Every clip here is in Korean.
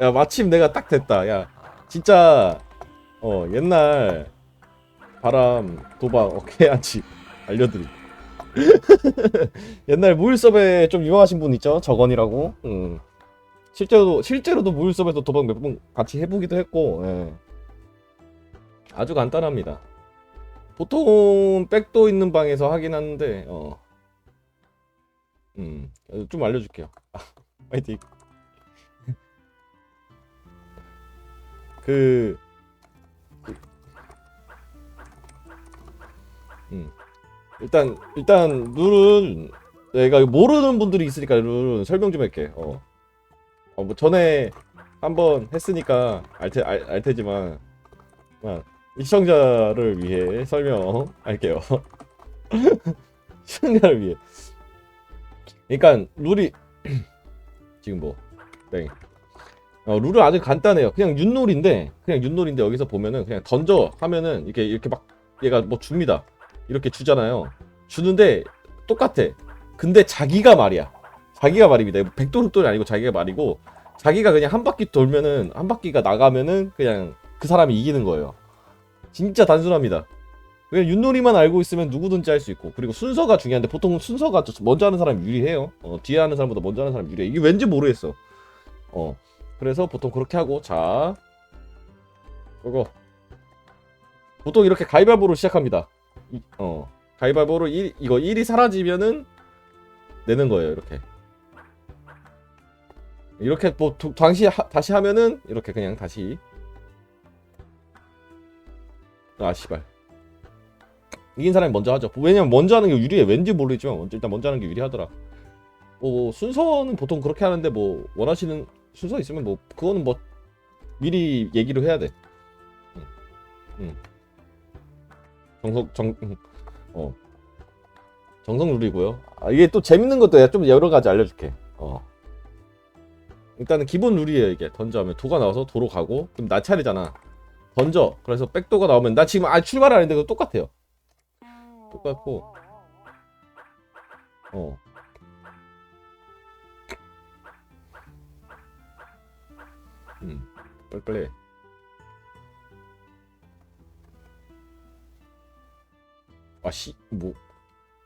야 마침 내가 딱 됐다. 야 진짜 어 옛날 바람 도박 어케 한치 알려드리. 옛날 무일섭에 좀 유명하신 분 있죠? 적원이라고. 음. 실제로도 실제로도 무일섭에서 도박 몇 번 같이 해보기도 했고. 예. 아주 간단합니다. 보통 백도 있는 방에서 하긴 하는데 어. 음. 좀 알려줄게요. 아, 파이팅. 그 음. 일단 일단 룰은 내가 모르는 분들이 있으니까 룰은 설명 좀 할게. 어. 어, 뭐 전에 한번 했으니까 알, 테, 알, 알 테지만 아, 이 시청자를 위해 설명할게요. 시청자를 위해. 그러니까 룰이 지금 뭐 땡. 어, 룰은 아주 간단해요. 그냥 윷놀인데 그냥 윷놀인데 여기서 보면은 그냥 던져 하면은 이렇게 이렇게 막 얘가 뭐 줍니다. 이렇게 주잖아요. 주는데 똑같아. 근데 자기가 말이야. 자기가 말입니다. 백도룩돌이 아니고 자기가 말이고 자기가 그냥 한 바퀴 돌면은 한 바퀴가 나가면은 그냥 그 사람이 이기는 거예요. 진짜 단순합니다. 그냥 윷놀이만 알고 있으면 누구든지 할 수 있고 그리고 순서가 중요한데 보통 순서가 먼저 하는 사람이 유리해요. 어, 뒤에 하는 사람보다 먼저 하는 사람이 유리해. 이게 왠지 모르겠어. 어. 그래서 보통 그렇게 하고 자. 그거. 보통 이렇게 가위바위보로 시작합니다. 이- 어. 가위바위보로 1, 이거 1이 사라지면은 내는 거예요 이렇게. 이렇게 뭐 도- 당시 하, 다시 하면은 이렇게 그냥 다시. 아 씨발. 이긴 사람이 먼저 하죠. 왜냐면 먼저 하는 게 유리해. 왠지 모르겠지만 일단 먼저 하는 게 유리하더라. 뭐 순서는 보통 그렇게 하는데 뭐 원하시는 순서 있으면 뭐 그거는 뭐 미리 얘기를 해야 돼 응. 응. 정석 정 음, 어. 정석 룰이고요. 아, 이게 또 재밌는 것도 좀 여러 가지 알려줄게. 어. 일단은 기본 룰이에요 이게 던져하면 도가 나와서 도로 가고 그럼 나 차례잖아. 던져. 그래서 백도가 나오면 나 지금 아 출발 그거 똑같아요. 똑같고 어. 음 빨리빨리. 해. 아씨 뭐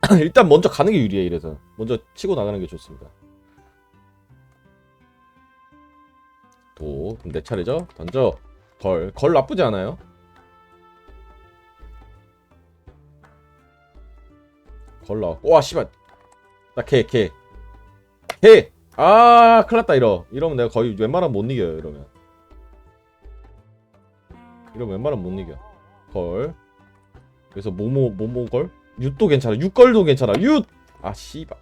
일단 먼저 가는 게 유리해 이래서 먼저 치고 나가는 게 좋습니다. 도 그럼 내 차례죠? 던져 걸 걸 나쁘지 않아요. 걸 나왔고 와 씨발 나 개 개 개 아 큰일났다 이러. 이러면 내가 거의 웬만하면 못 이겨요 이러면. 이러면 웬만하면 못 이겨. 걸. 그래서 모모 모모걸? 윷도 괜찮아. 윷걸도 괜찮아. 윷아 씨발.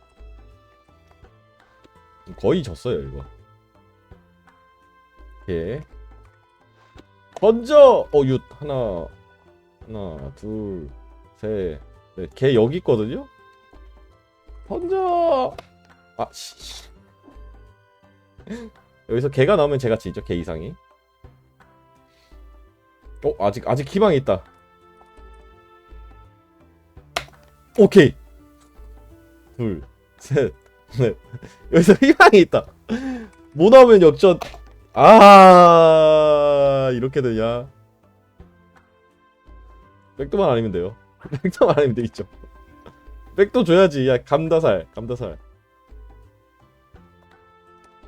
거의 졌어요 이거. 예 던져! 어윷. 하나 하나 둘셋넷개 여기 있거든요? 던져! 아씨 여기서 개가 나오면 제가 지죠 개 이상이 어 아직 아직 희망이 있다 오케이. 둘, 셋, 넷. 여기서 희망이 있다. 못 나오면 역전. 아, 이렇게 되냐. 백도만 아니면 돼요. 백도만 아니면 되겠죠. 백도 줘야지. 야, 감다살, 감다살.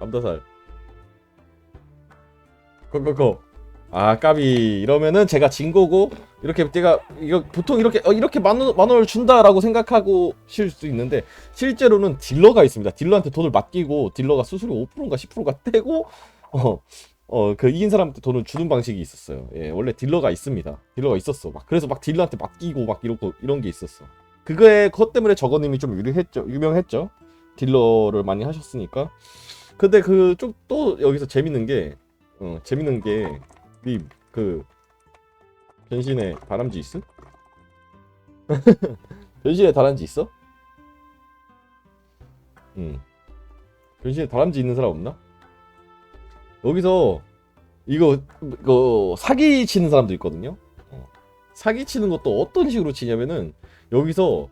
감다살. 고고고. 아, 까비. 이러면은 제가 진 거고, 이렇게 제가 이거 보통 이렇게 어, 이렇게 만, 원, 만 원을 준다라고 생각하고 실수 있는데 실제로는 딜러가 있습니다. 딜러한테 돈을 맡기고 딜러가 수수료 5%인가 10%가 떼고 어 어 그 이긴 사람한테 돈을 주는 방식이 있었어요. 예, 원래 딜러가 있습니다. 딜러가 있었어. 막 그래서 막 딜러한테 맡기고 막 이러고 이런 게 있었어. 그거에 그것 때문에 저거님이 좀 유리했죠. 유명했죠. 딜러를 많이 하셨으니까. 근데 그 좀 또 여기서 재밌는 게 어, 재밌는 게님그 변신에 다람쥐 있음? 변신에 다람쥐 있어? 응. 변신에 다람쥐 있는 사람 없나? 여기서 이거 이거 사기 치는 사람도 있거든요. 어. 사기 치는 것도 어떤 식으로 치냐면은 여기서 어.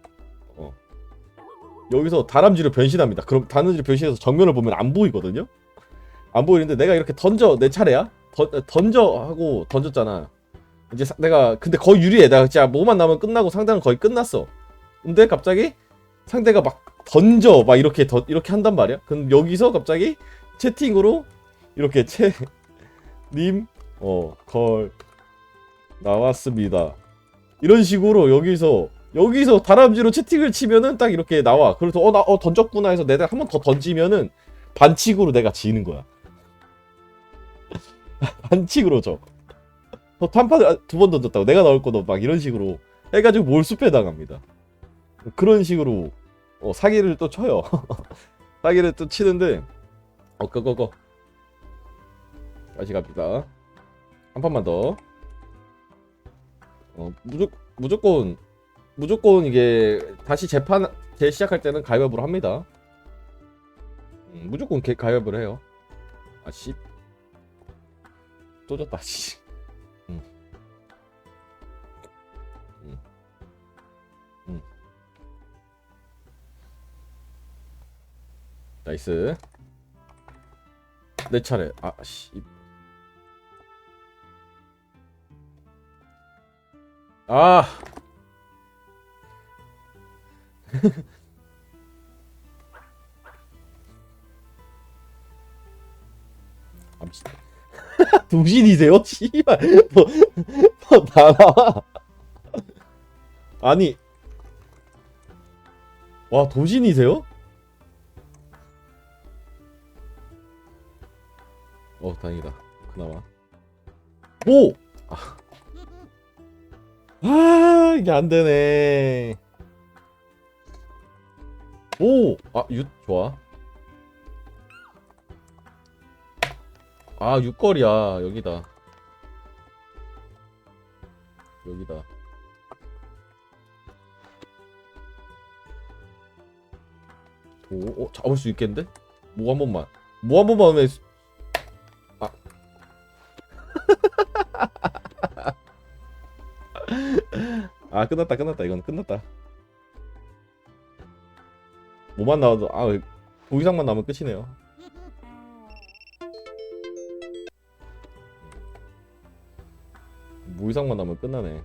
여기서 다람쥐로 변신합니다. 그럼 다람쥐로 변신해서 정면을 보면 안 보이거든요. 안 보이는데 내가 이렇게 던져 내 차례야? 던, 던져 하고 던졌잖아. 이제 사- 내가 근데 거의 유리해. 내가 진짜 뭐만 남으면 끝나고 상대는 거의 끝났어. 근데 갑자기 상대가 막 던져 막 이렇게 더, 이렇게 한단 말이야? 그럼 여기서 갑자기 채팅으로 이렇게 채 님 어 걸 나왔습니다. 이런 식으로 여기서 여기서 다람쥐로 채팅을 치면은 딱 이렇게 나와 그래서 어 나 어 던졌구나 해서 내가 한 번 더 던지면은 반칙으로 내가 지는 거야 반칙으로 져. 너 한판 두번 던졌다고 내가 나올 거도 막 이런 식으로 해가지고 몰수패 당합니다. 그런 식으로 어, 사기를 또 쳐요. 사기를 또 치는데 어 그거거 다시 갑니다. 한 판만 더. 어 무조, 무조건 무조건 이게 다시 재판 재시작할 때는 가위바위보로 합니다. 음, 무조건 개, 가위바위보를 해요. 아씨 또 졌다 씨. 응. 응. 응. 나이스. 내 차례. 아 씨. 아. 아 미친. 동신이세요? 씨발 뭐, 뭐 나와 아니 와 도신이세요? 어 다행이다 그나마 오! 아, 아 이게 안되네 오! 아윷 좋아. 아 육거리야. 여기다. 여기다. 도 어, 잡을 수 있겠는데? 뭐 한 번만. 뭐 한 번만 하면 아. 아 끝났다 끝났다. 이건 끝났다 뭐만 나와도 아 도이상만 나오면 끝이네요 뭐 이상만 나면 끝나네.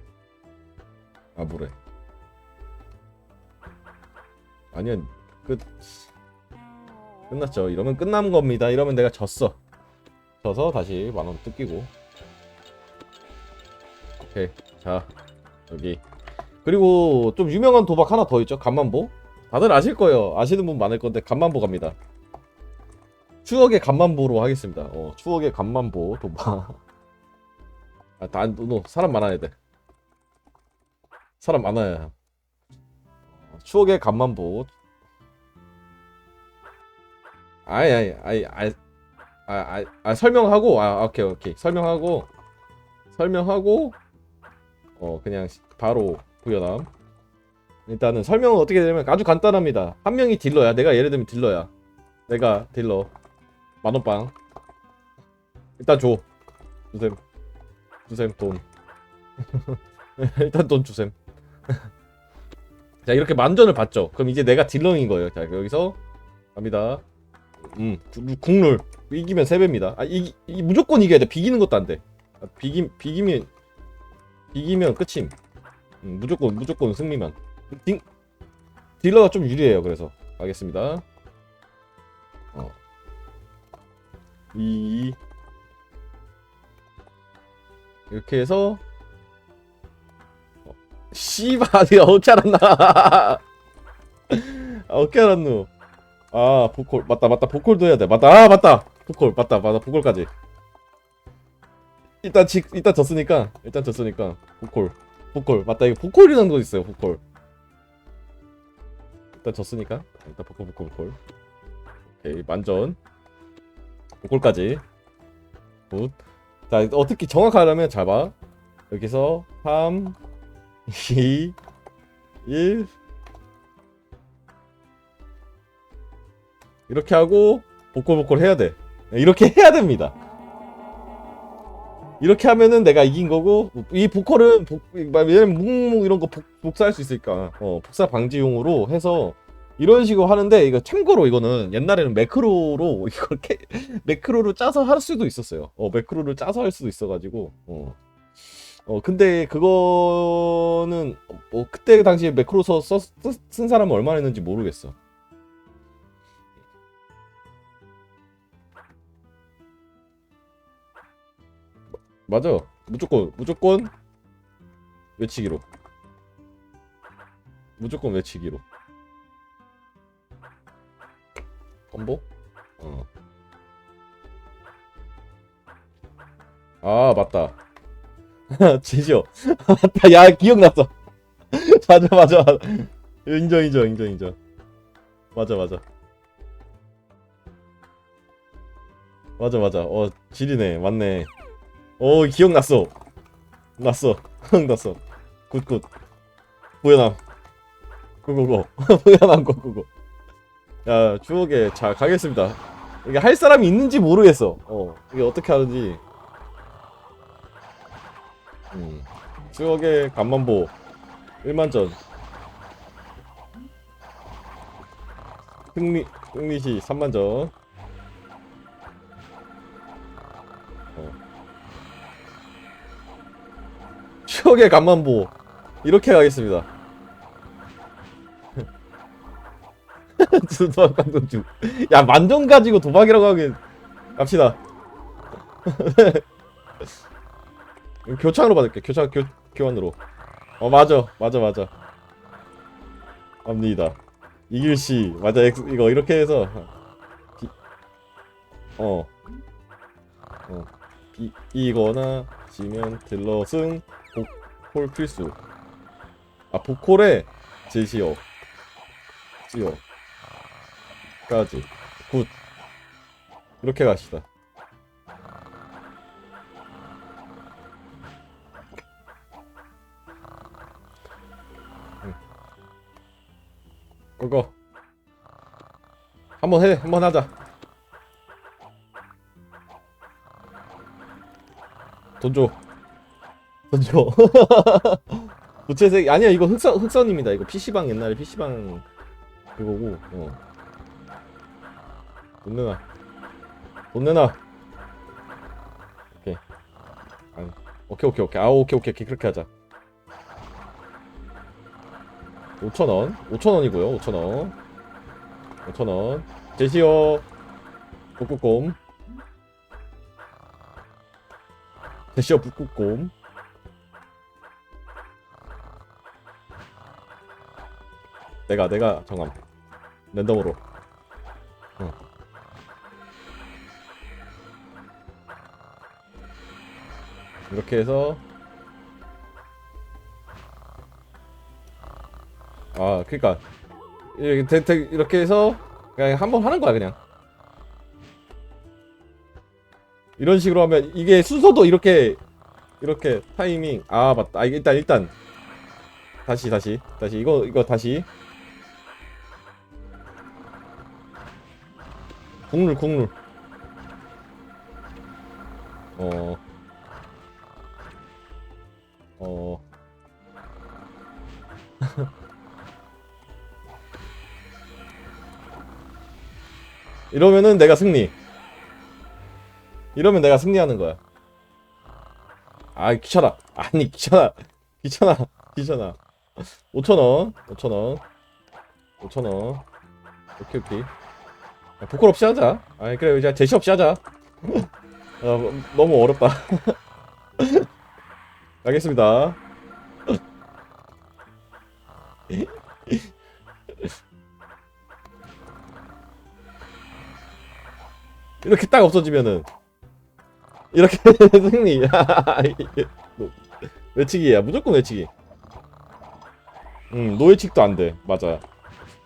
아 뭐래? 아니야 끝 끝났죠. 이러면 끝난 겁니다. 이러면 내가 졌어. 져서 다시 만원 뜯기고. 오케이 자 여기 그리고 좀 유명한 도박 하나 더 있죠. 간만보. 다들 아실 거예요. 아시는 분 많을 건데 간만보 갑니다. 추억의 간만보로 하겠습니다. 어 추억의 간만보 도박. 아, 다, 너, 사람 많아야 돼. 사람 많아야. 어, 추억의 간만보. 아이, 아이, 아이, 아이, 아, 아, 아, 설명하고, 아, 오케이, 오케이. 설명하고, 설명하고, 어, 그냥 시- 바로 구현함. 일단은 설명은 어떻게 되냐면 아주 간단합니다. 한 명이 딜러야. 내가 예를 들면 딜러야. 내가 딜러. 만원빵. 일단 줘. 주셈. 주셈 돈 일단 돈 주셈 자 이렇게 만전을 받죠 그럼 이제 내가 딜러인 거예요 자 여기서 갑니다 음 구- 국룰 이기면 3배입니다 아 이, 이 무조건 이겨야 돼 비기는 것도 안 돼 아, 비기, 비기면 비기면 끝임 음, 무조건 무조건 승리만 딜, 딜러가 좀 유리해요 그래서. 가겠습니다. 어. 이 이렇게 해서. 어, 씨발 내가 어떻게 알았나? 아, 어떻게 알았노? 아 보콜 맞다 맞다. 보콜도 해야 돼. 맞다. 아 맞다. 보콜 맞다. 맞다 보콜까지. 일단 지 일단 졌으니까. 일단 졌으니까. 보콜 보콜 맞다. 이거 보콜이라는 거 있어요 보콜 일단 졌으니까 일단 보콜 보콜 보콜 오케이 만전 보콜까지 굿 자, 어떻게 정확하려면 잘 봐. 여기서 3, 2, 1. 이렇게 하고 보콜보콜 해야 돼. 이렇게 해야 됩니다. 이렇게 하면은 내가 이긴 거고 이 보컬은 복, 왜냐면 묵묵 이런 거 복, 복사할 수 있으니까 어, 복사 방지용으로 해서 이런 식으로 하는데 이거 참고로 이거는 옛날에는 매크로로 이걸 캐, 매크로를 짜서 할 수도 있었어요. 어 매크로를 짜서 할 수도 있어가지고 어. 어 근데 그거는 뭐 그때 당시에 매크로 쓰- 쓴 사람은 얼마나 했는지 모르겠어. 맞아 무조건 무조건 외치기로. 무조건 외치기로. 컴보? 어. 아 맞다. 지시오 맞다. 야 기억났어. 맞아 맞아 맞아. 인정 인정 인정 인정. 맞아 맞아. 맞아 맞아. 어 지리네. 맞네 어 기억났어. 났어. 났어. 굿굿. 보여남 고고고 보여남 고고고 야 추억에 자 가겠습니다. 이게 할 사람이 있는지 모르겠어. 어 이게 어떻게 하는지. 음 추억의 간만보. 1만전. 흥미 흥미시 3만전 추억의 간만보. 이렇게 가겠습니다. 도박 강동주. 야 만점 가지고 도박이라고 하긴. 갑시다. 교창으로 받을게. 교창 교, 교환으로. 어 맞아. 맞아 맞아. 압니다. 이길시. 맞아. X, 이거 이렇게 해서. 비, 어, 어. 비, 이거나 지면 딜러 승 복콜 필수. 아 복콜에 제시어 지어. 까지. 굿. 이렇게 갑시다. 응. 그거. 한번 해. 한번 하자. 돈줘 돈줘 부채색 아니야 이거 흑선 흑선입니다. 이거 PC방 옛날에 PC방 그거고 어. 돈 내놔. 돈 내놔. 오케이. 오케이 오케이 오케이. 아 오케이 오케이 오케이. 그렇게 하자. 5천원. 5천원이고요 5천원. 5천원. 제시어. 북극곰. 제시어 북극곰 내가 내가 정함. 랜덤으로. 응. 이렇게 해서. 아 그니까. 이렇게, 이렇게 해서 그냥 한 번 하는 거야 그냥. 이런 식으로 하면 이게 순서도 이렇게 이렇게 타이밍. 아 맞다. 아, 일단 일단. 다시 다시. 다시. 이거 이거 다시 국룰 국룰 어 어. 이러면은 내가 승리. 이러면 내가 승리하는 거야. 아, 귀찮아. 아니, 귀찮아. 귀찮아. 귀찮아. 5,000원. 5,000원. 5,000원. 오케이, 오케이. 야, 보컬 없이 하자. 아니, 그래, 이제 제시 없이 하자. 어, 너무 어렵다. 가겠습니다. 이렇게 딱 없어지면은 이렇게 승리. 노- 외치기야. 무조건 외치기. 음, 노예칙도 안 돼. 맞아.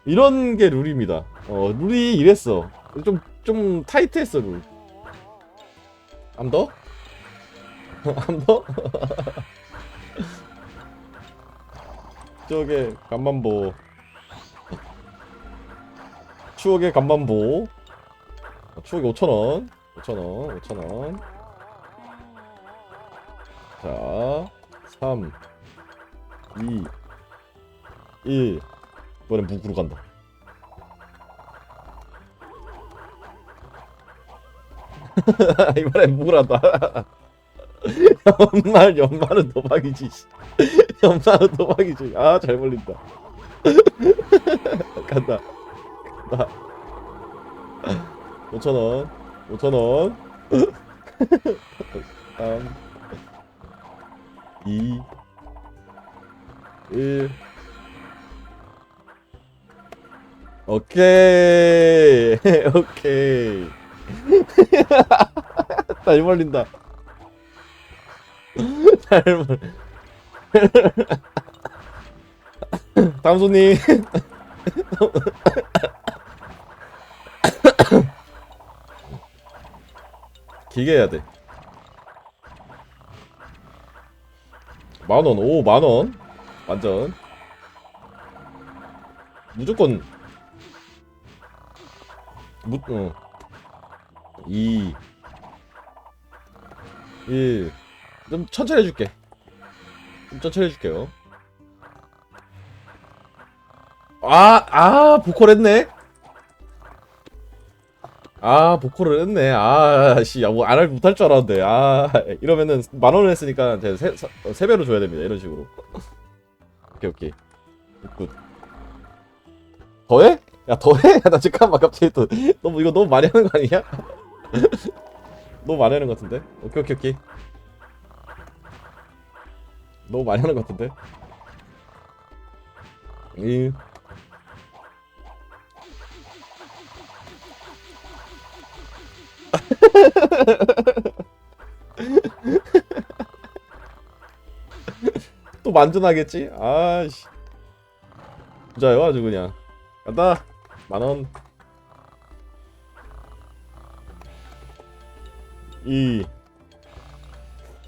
이런 게 룰입니다. 어, 룰이 이랬어. 좀, 좀 타이트했어, 룰. 암 더? 암 더? 추억의 간만보. 추억의 간만보. 어, 추억이 5,000원. 5,000원. 5,000원. 자, 3, 2, 1. 이번엔 무구로 간다. 이번에 묵으라다. 연말 연말은 도박이지. 씨. 연말은 도박이지. 아잘 벌린다. 간다. 간다. 5천 원. 5천 원. 3 2 1 오케이. 오케이. 잘 벌린다. 잘 벌. 다음 손님. 길게 해야 돼. 만 원, 오, 만 원. 완전. 무조건. 무, 어. 2. 1. 좀 천천히 해줄게. 좀 천천히 해줄게요. 아, 아, 보컬 했네. 아, 보컬을 했네. 아, 씨, 야, 뭐, 안 할, 못할 줄 알았는데. 아, 이러면은 만 원을 했으니까 제가 세, 세, 세 배로 줘야 됩니다. 이런 식으로. 오케이, 오케이. 굿. 더해? 야, 더해? 야, 나 잠깐만, 갑자기 또. 너무, 이거 너무 많이 하는 거 아니야? 너무 많이 하는 것 같은데? 오케이, 오케이, 오케이. 너무 많이 하는 것 같은데? 이 또 만전하겠지? 아씨 부자요 아주 그냥 간다 만원 이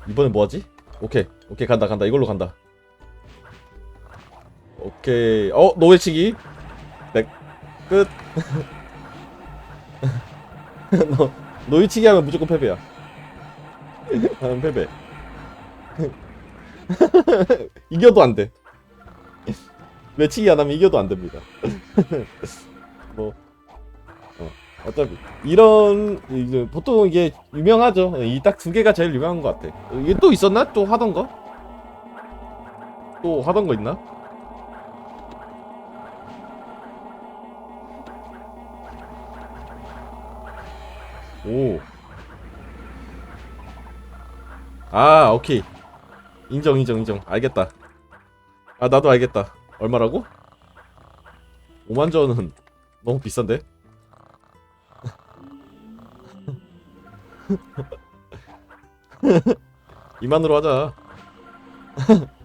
이번엔 뭐하지? 오케이 오케이 간다 간다. 이걸로 간다. 오케이. 어 노예치기. 네끝. 너 노예치기 하면 무조건 패배야. 하면 패배. 이겨도 안돼. 외치기 안 하면 이겨도 안 됩니다. 뭐 어, 어차피 이런 이제 보통 이게 유명하죠 이 딱 두 개가 제일 유명한 것 같아 이게 또 있었나? 또 하던 거? 또 하던 거 있나? 오. 아, 오케이. 인정, 인정, 인정. 알겠다. 아, 나도 알겠다. 얼마라고? 5만 전은 너무 비싼데? 이만으로 하자.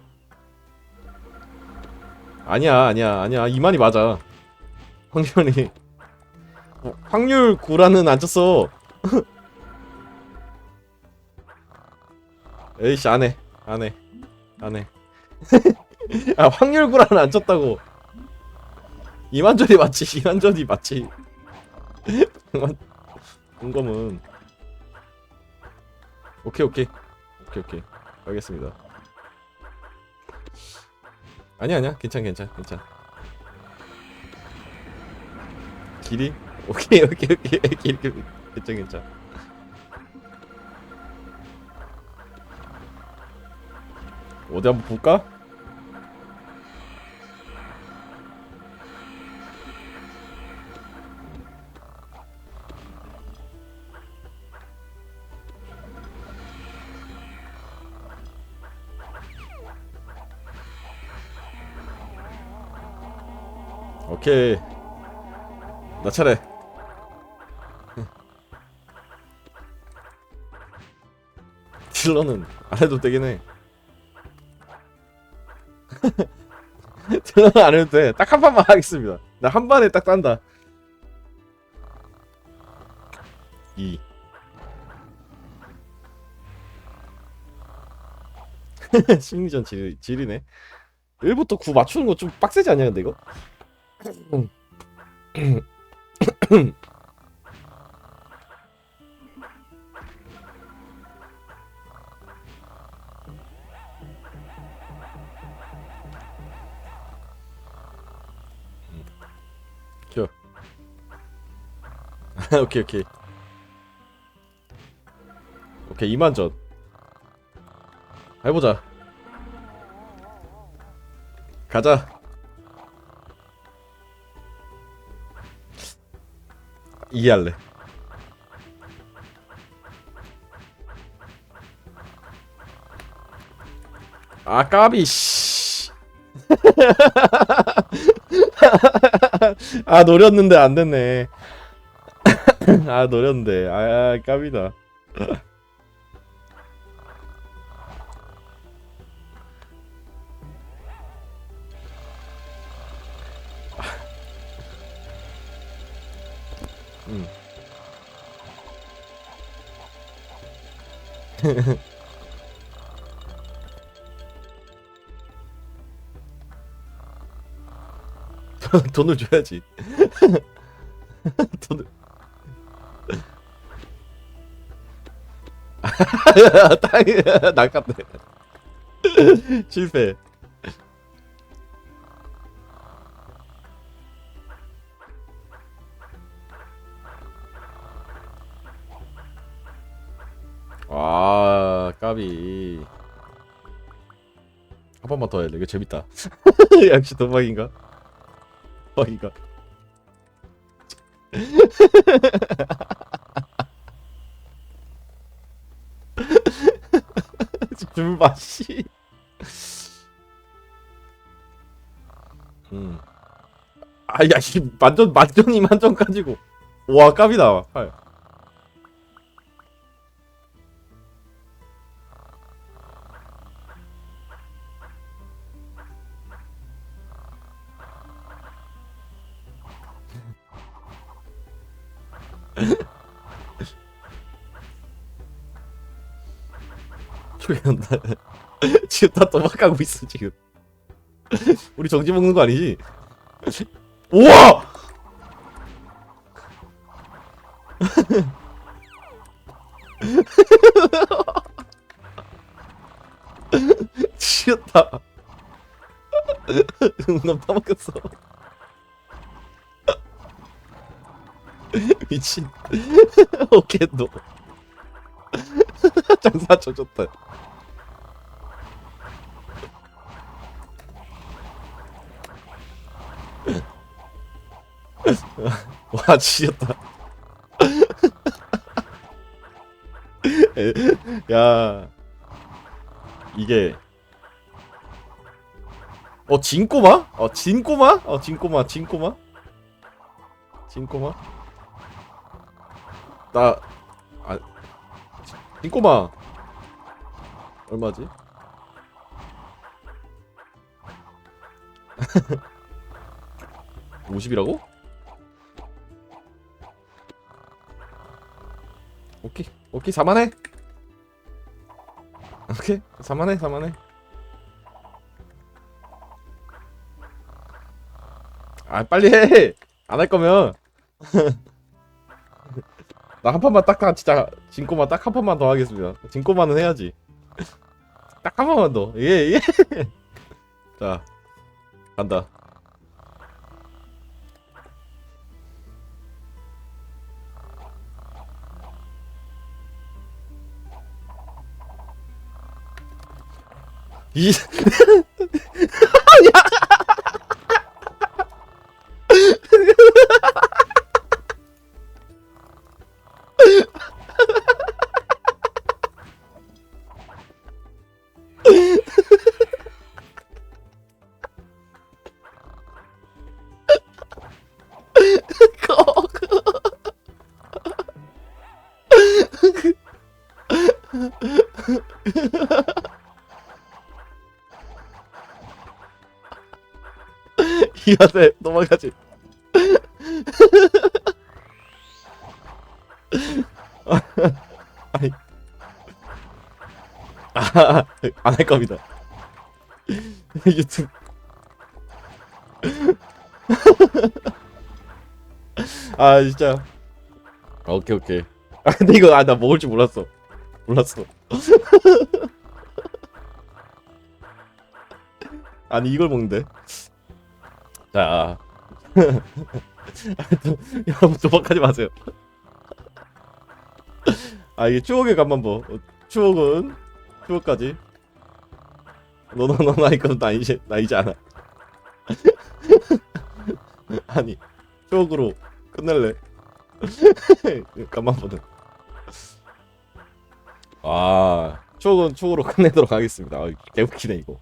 아니야, 아니야, 아니야. 2만이 맞아. 확률이. 어, 확률 9라는 안 쳤어. 에이씨, 안 해. 안 해. 안 해. 아, 확률 9라는 안 쳤다고. 이만전이 맞지. 이만전이 맞지. 공검은. 오케이, 오케이. 오케이, 오케이. 알겠습니다. 아니야, 아니야. 괜찮, 괜찮, 괜찮. 길이? 오케이, 오케이, 오케이. 길이. 괜찮, 괜찮. 어디 한번 볼까? 오케이. 나 차례. 딜러는 안 해도 되긴 해. 딜러는 안 해도 돼. 딱 한 판만 하겠습니다. 나한 판에 딱 딴다. 2. 심리전 질, 질이네. 1부터 9 맞추는 거 좀 빡세지 않냐, 근데 이거? 켜. 오케이 오케이. 오케이 2만 전 해보자 가자 이해할래. 아 까비 씨. 아 노렸는데 안 됐네. 아 노렸는데. 아 까비다 음. 돈을 줘야지. 돈을. 땅이 낚았네. 실패. 까비. 한 번만 더 해야 돼. 이거 재밌다. 역시 도박인가? 도박인가? 줄봐 씨. 음. 아야 씨 만전 만전이 만전 가지고. 와 깝이다. 할. 도망가고 있어 지금. 우리 정지 먹는 거 아니지? 우와! 치였다. 나 파먹겠어. 미친. 너. 장사 쳐줬다. 와 지렸다. 야 이게 어 진꼬마? 어 진꼬마? 어 진꼬마 진꼬마? 진꼬마? 나 아, 진꼬마 얼마지? (50이라고) 오케이 오케이 4만해. 오케이 4만해 4만해. 아 빨리 해 안 할 거면. 나 한 판만 딱다 진짜 진꼬마 딱한 판만 더 하겠습니다. 진꼬마는 해야지. 딱 한 판만 더 예예. 자 간다 이 이안돼 도망가지. 아니. 아 안 할 겁니다. 유튜브. 아 진짜. 아, 오케이 오케이. 아 근데 이거 아 나 먹을 줄 몰랐어. 몰랐어. 아니 이걸 먹는데 자 여러분 도박하지 마세요. 아 이게 추억의 간만보 어, 추억은 추억까지. 너너너 나이 건 나이지 나이지 않아. 아니 추억으로 끝낼래? 간만보는 아 추억은 추억으로 끝내도록 하겠습니다. 아, 개웃기네 이거